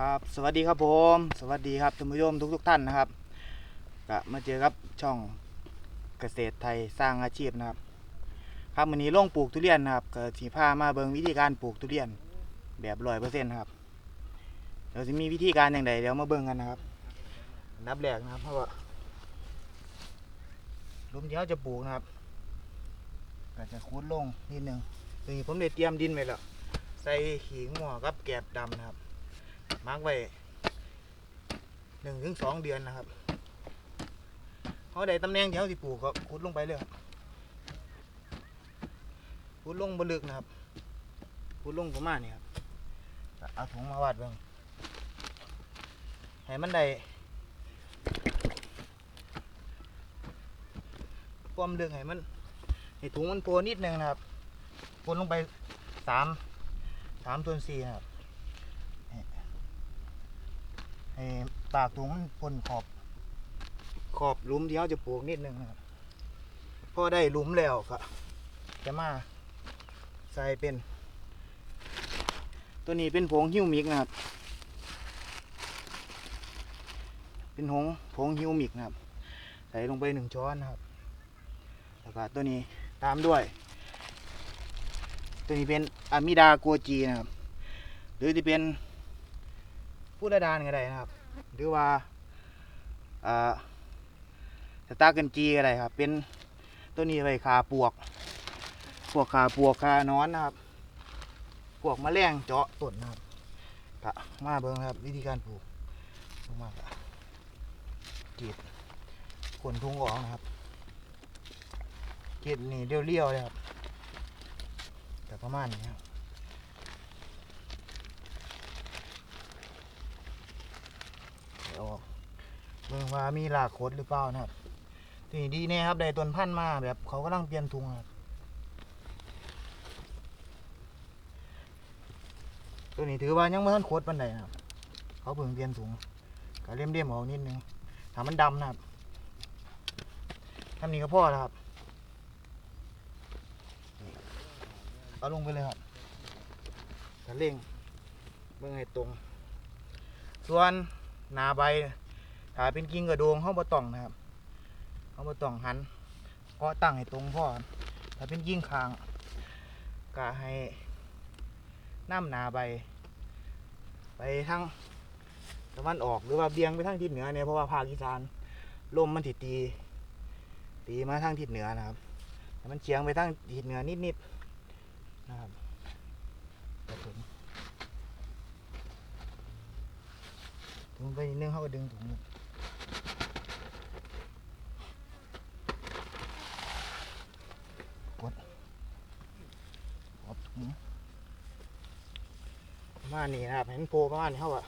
ครับสวัสดีครับผม สวัสดีครับท่านผู้ชมทุกทุกๆท่านนะครับก็มาเจอครับช่องเกษตรไทยสร้างอาชีพนะครับ ครับวันนี้ลงปลูกทุเรียนนะครับก็สีผ้ามาเบิงวิธีการปลูกทุเรียนแบบร้อยเปอร์เซ็นต์ครับเดี๋ยวจะมีวิธีการอย่างไรเดี๋ยวมาเบิงกันนะครับ นับแรกนะครับเพราะว่าลุมที่เขาจะปลูกนะครับก็จะคูดลงนิดนึงนี่ผมได้เตรียมดินไว้แล้วใส่ขิงหม้อกับแกบดำนะครับ มาร์กไว้หนึ่งถึงสองเดือนนะครับเขาได้ตำแหน่งที่เขาสิปลูกก็ขุดลงไปเลยครับขุดลงบลึกนะครับขุดลงประมาณนี้ครับเอาถุงมาวัดเบิ่งให้มันได้ความลึกให้มันให้ถุงมันโปนิดนึงนะครับโปรลงไปสามสามส่วนสี่นะครับ ให้ปากถุงมันพ่นขอบ ขอบหลุมที่เขาจะปลูกนิดนึงนะครับพอได้หลุมแล้วก็จะมาใส่เป็น ตัวนี้เป็นผงฮิวมิกนะครับ เป็นผงผงฮิวมิกนะครับ ใส่ลงไปหนึ่งช้อนนะครับ แล้วก็ตัวนี้ตามด้วย ตัวนี้เป็นอะมิดาโกจีนะครับ หรือที่เป็น พูดดานก็ได้นะครับ หรือว่าสตาร์เกันจีก็ได้ครับ เป็นตัวนี้ไว้ขาปวก พวกขาปวกขานอนนะครับ พวกแมลงเจาะต้นนะครับกะมาเบิ่งครับ วิธีการปลูกลงมากะกรีดขนทุงออกนะครับกรีดนี่เรียวๆเลยครับแต่ประมาณนี้ครับ ออกเบิ่งว่ามีหลากโคดหรือเปล่านะครับทีนี้ดีแน่ครับได้ต้นพันธุ์มาแบบเขากำลังเปลี่ยนทุงครับตัวนี้ถือว่ายังไม่ทันโคดปันใดนะครับ เขาเพิ่งเปลี่ยนถุงก็เลี่ยมเลี่ยมๆออกนิดนึงถามมันดำนะครับทำนี้ก็พอแล้วครับ เอาลงไปเลยครับกระเร่งเบิ่งให้ตรง ส่วน นาใบถ้าเป็นกิ่งกระโดงเขาบ่ต้องนะครับเขาบ่ต้องหันก็ตั้งให้ตรงพ่อถ้าเป็นกิ่งคางก็ให้น้ำนาใบ ไปทางตะวันออกหรือว่าเบี่ยงไปทางทิศเหนือเนี่ยเพราะว่าภาคอีสานลมมันถิตี ตีมาทางทิศเหนือนะครับแต่มันเฉียงไปทางทิศเหนือนิดๆนะครับครับผม ถุงไปนิดนึงเขาก็ดึงถุงกดกดถุงประมาณนี้นะครับ เห็นโพประมาณนี้เขาอะ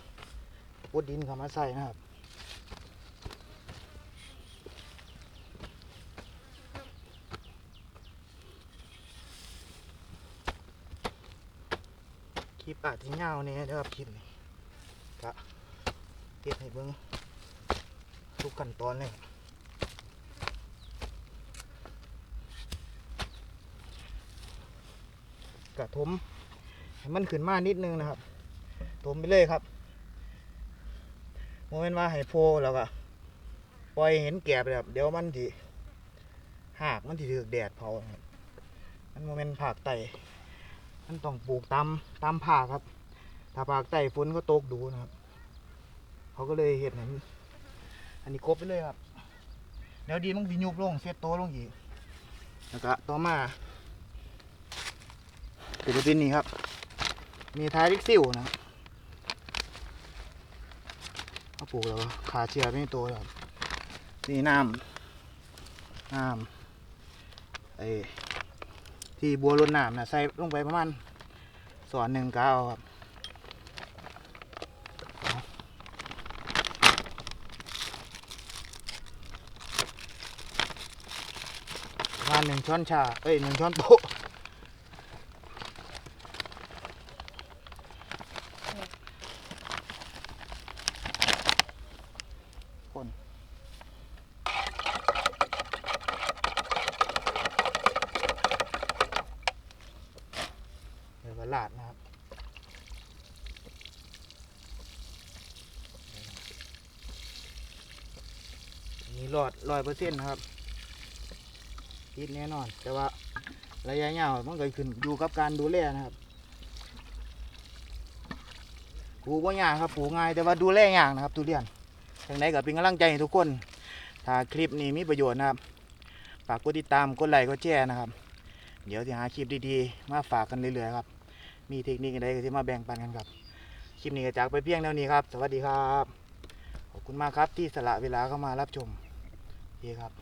กดดินเขามาใส่นะครับคลิปอาจจะเงาเนี่ยนะครับคลิปนี้ ก็บให้เบิ่งทุกขั้นตอนเลยกระทมให้มันขึ้นมานิดนึงนะครับถมไปเลยครับโมเมนต์ว่าให้โพแล้วก็ปล่อยเห็นแก่ไปครับเดี๋ยวมันทีหากมันทีถือแดดเผามันโมเมนต์ผากไตมันต้องปลูกตามตามผากครับ ถ้าผากไตฝนก็ตกดูนะครับ เขาก็เลยเห็ดเห็นอันนี้ครบไปเลยครับเดี๋ยวดีมันสิยุบลงเซตโตลงอีกแล้วก็ต่อมาศิลปินนี่ครับ มีท้ายลิกซิวนะเขาปลูกแล้วขาเชียร์ไม่โตแล้วครับนี่น้ำน้ำไอ้ที่บัวรดน้ำนะใส่ลงไปประมาณสอนหนึ่งกเอาครับ ประมาณหนึ่งช้อนชา เอ้ยหนึ่งช้อนโต๊ะคนเลยวก็ลาดนะครับนี่รอดร้อยเปอร์เซ็นต์นะครับ ติดแน่นอน แต่ว่าระยะยาวมันก็ขึ้นอยู่กับการดูแลนะครับปลูกว่ายากครับปลูกง่ายแต่ว่าดูแลยากนะครับทุเรียนทางไหนก็เป็นกำลังใจให้ทุกคน ถ้าคลิปนี้มีประโยชน์นะครับฝากกดติดตามกดไลค์กดแชร์นะครับ เดี๋ยวจะหาคลิปดีๆ มาฝากกันเรื่อยๆครับ มีเทคนิคอะไรก็จะมาแบ่งปันกันครับคลิปนี้ก็จากไปเพียงเท่านี้ครับ สวัสดีครับ ขอบคุณมากครับที่สละเวลาเข้ามารับชมดีครับ